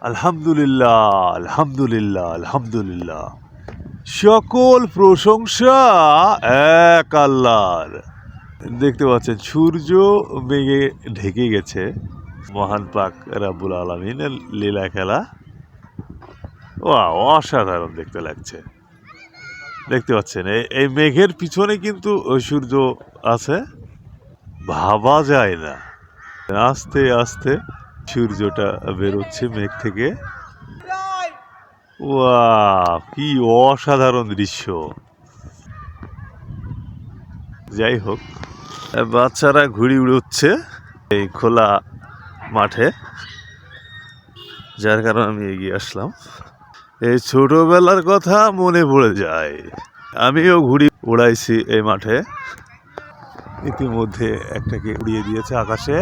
আলহামদুলিল্লাহ আলহামদুলিল্লাহ আলহামদুলিল্লাহ। সকল প্রশংসা এক আল্লাহর। দেখতে পাচ্ছেন, সূর্য মেঘে ঢেকে গেছে। মহান পাক রাব্বুল আলমিনের লীলা খেলা। ও অসাধারণ দেখতে লাগছে। দেখতে পাচ্ছেন এই- মেঘের পিছনে কিন্তু সূর্য আছে। ভাবা যায় না। আস্তে আস্তে সূর্যটা বেরোচ্ছে মেঘ থেকে। ওয়া কি অসাধারণ দৃশ্য। যাই হোক বাচ্চারা ঘুড়ি উড়োচ্ছে এই খোলা মাঠে যার কারণে আমি এগিয়ে আসলাম। এই ছোটবেলার কথা মনে পড়ে যায়। আমিও ঘুড়ি উড়াইছি এই মাঠে। ইতিমধ্যে একটাকে উড়িয়ে দিয়েছে আকাশে।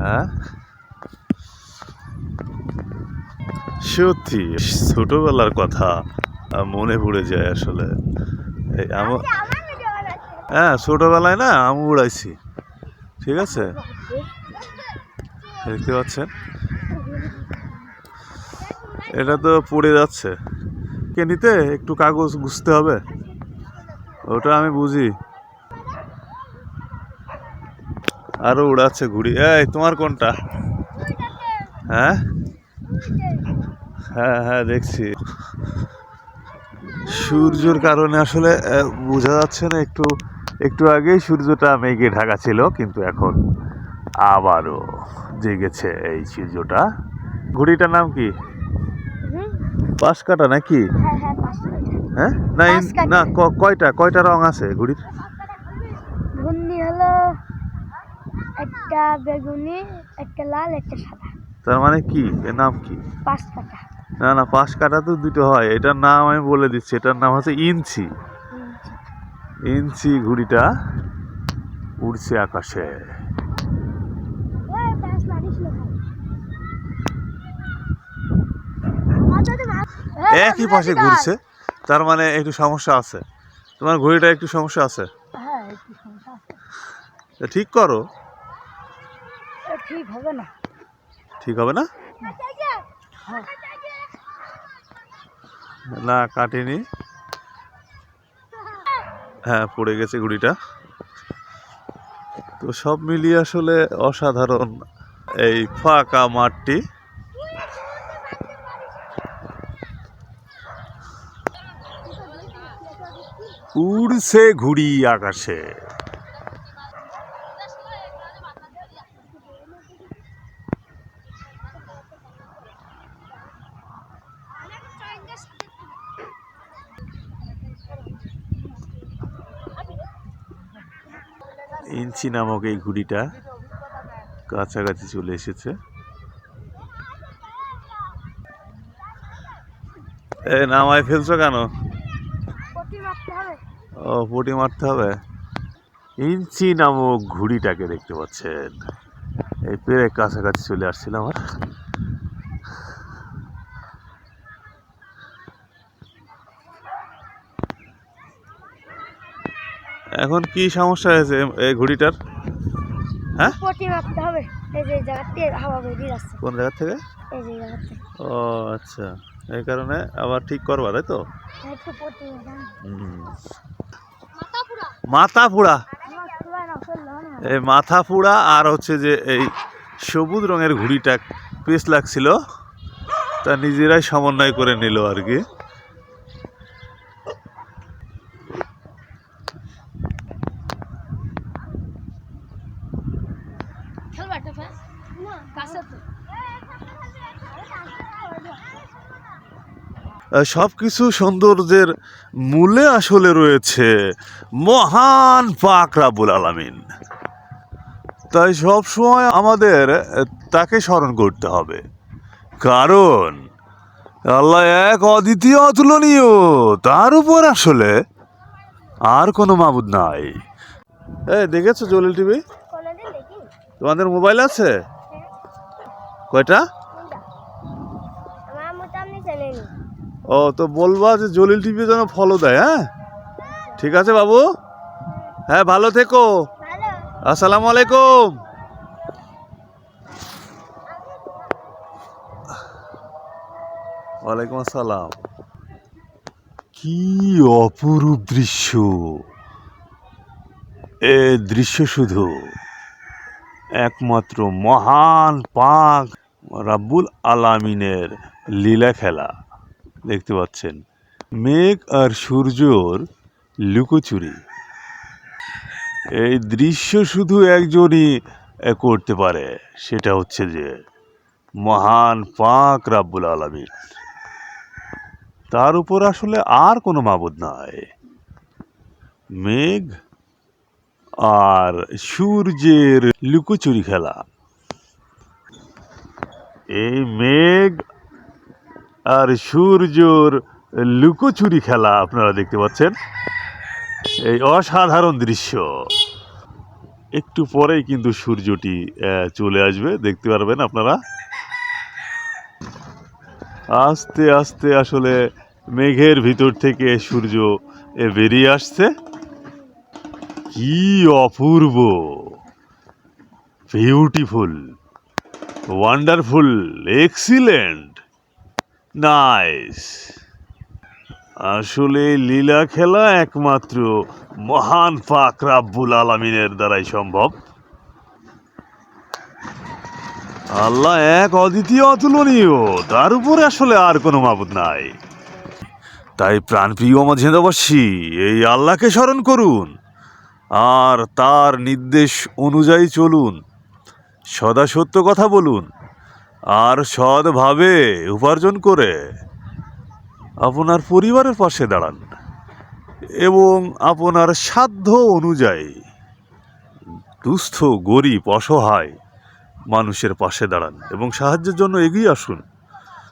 হ্যাঁ? সত্যি ছোটবেলার কথা মনে পড়ে যায় আসলে। আমার হ্যাঁ ছোটবেলায় না আমি উড়াইছি। ঠিক আছে? দেখতে পাচ্ছেন? এটা তো পড়ে যাচ্ছে। কে নিতে? একটু কাগজ গুছতে হবে। ওটা আমি বুঝি। আরও উড়াচ্ছে ঘুড়ি। এই তোমার কোনটা? হ্যাঁ? হ্যাঁ হ্যাঁ দেখছি। সূর্যর কারণে আসলে বোঝা যাচ্ছে না একটু একটু আগেই সূর্যটা মেঘে ঢাকা ছিল কিন্তু এখন আবারও জেগেছে এই সূর্যটা। ঘুড়িটার নাম কি? পাশ কাটা নাকি? হ্যাঁ হ্যাঁ হ্যাঁ? না। না কয়টা কয়টা রং আছে ঘুড়ির? একটা বেগুনি একটা লাল একটা সাদা। তার মানে কি? এর নাম কি? পাঁচ কাটা না না পাশ কাটা তো দুটো হয়। এটার নাম আমি বলে দিচ্ছি। এটার নাম হচ্ছে ইঞ্চি। ইঞ্চি। ঘুড়িটা উড়ছে আকাশে। একই পাশে ঘুরছে? তার মানে একটু সমস্যা আছে। তোমার ঘড়িটা একটু সমস্যা আছে? হ্যাঁ একটু সমস্যা আছে। তা ঠিক করো। ঠিক হবে না। ঠিক হবে না। না, কাটেনি। হ্যাঁ পড়ে গেছে ঘুড়িটা তো সব মিলিয়ে আসলে অসাধারণ এই ফাঁকা মাঠটি। উড়ছে ঘুড়ি আকাশে। ইঞ্চি নামক এই ঘুড়িটা কাছাকাছি চলে এসেছে। এ নামায় ফেলছো কেন? ও পটি মারতে হবে? ইঞ্চি নামক ঘুড়িটাকে দেখতে পাচ্ছেন। এই পেরে কাছাকাছি চলে আসছিলাম আর এখন কি সমস্যা হয়েছে এই ঘুড়িটার? হ্যাঁ? পটি মারতে হবে। এই যে এই হাওয়া কোন জায়গা থেকে? এই যে এই জায়গাতে ও আচ্ছা। এই কারণে আবার ঠিক করবা তাই তো? একটু পটি মারতে মাথা ফেলল না এই মাথা পোড়া আর হচ্ছে যে এই সবুজ রঙের ঘুড়িটা পেস লাগছিল। তা নিজেরাই সমন্বয় করে নিল আর কি। খেলবা একটা ফ্যান কাছে তো। সব কিছু সৌন্দর্যের মূলে আসলে রয়েছে মহান পাক রাবুল আলামিন। তাই সব সময় আমাদের তাকে স্মরণ করতে হবে। কারণ আল্লাহ এক অদ্বিতীয় অতুলনীয় তার উপর আসলে আর কোনো মাবুদ নাই। এই দেখেছ জলিল টিভি? তোমাদের মোবাইল আছে? কয়টা? ও তো বলবা যে জলিল টিভি যেন ফলো দেয় হ্যাঁ? ঠিক আছে বাবু? হ্যাঁ ভালো থেকো। আসসালামু আলাইকুম। ওয়ালাইকুম আসসালাম। কি অপরূপ দৃশ্য। এ দৃশ্য শুধু। একমাত্র মহান পাক রাব্বুল আলামিনের লীলা খেলা। দেখতে পাচ্ছেন, মেঘ আর সূর্যর লুকোচুরি। এই দৃশ্য শুধু একজনই করতে পারে, সেটা হচ্ছে যে মহান পাক রাব্বুল আলামিন। তার উপর আসলে আর কোনো মাবুদ নাই। মেঘ আর সূর্যের লুকোচুরি খেলা। এই মেঘ আর সূর্যর লুকোচুরি খেলা আপনারা দেখতে পাচ্ছেন। এই অসাধারণ দৃশ্য। একটু পরেই কিন্তু সূর্যটি চলে আসবে, দেখতে পারবেন আপনারা। আস্তে আস্তে আসলে মেঘের ভিতর থেকে সূর্য বেরিয়ে আসছে। কি অপূর্ব। বিউটিফুল ওয়ান্ডারফুল এক্সিলেন্ট নাইস আসলে লীলা খেলা একমাত্র মহান পাক রাব্বুল আলমিনের দ্বারাই সম্ভব। আল্লাহ এক অদ্বিতীয় অতুলনীয়, তার উপরে আসলে আর কোনো মাবুদ নাই। তাই প্রাণপ্রিয় আমার এই আল্লাহকে স্মরণ করুন। আর তার নির্দেশ অনুযায়ী চলুন। সদা সত্য কথা বলুন। আর সৎভাবে উপার্জন করে আপনার পরিবারের পাশে দাঁড়ান এবং আপনার সাধ্য অনুযায়ী দুস্থ, গরিব, অসহায় মানুষের পাশে দাঁড়ান এবং সাহায্যের জন্য এগিয়ে আসুন।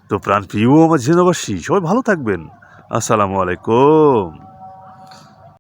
তো প্রাণ প্রিয় আমার জেনাবাসী সবাই ভালো থাকবেন। আসসালামু আলাইকুম।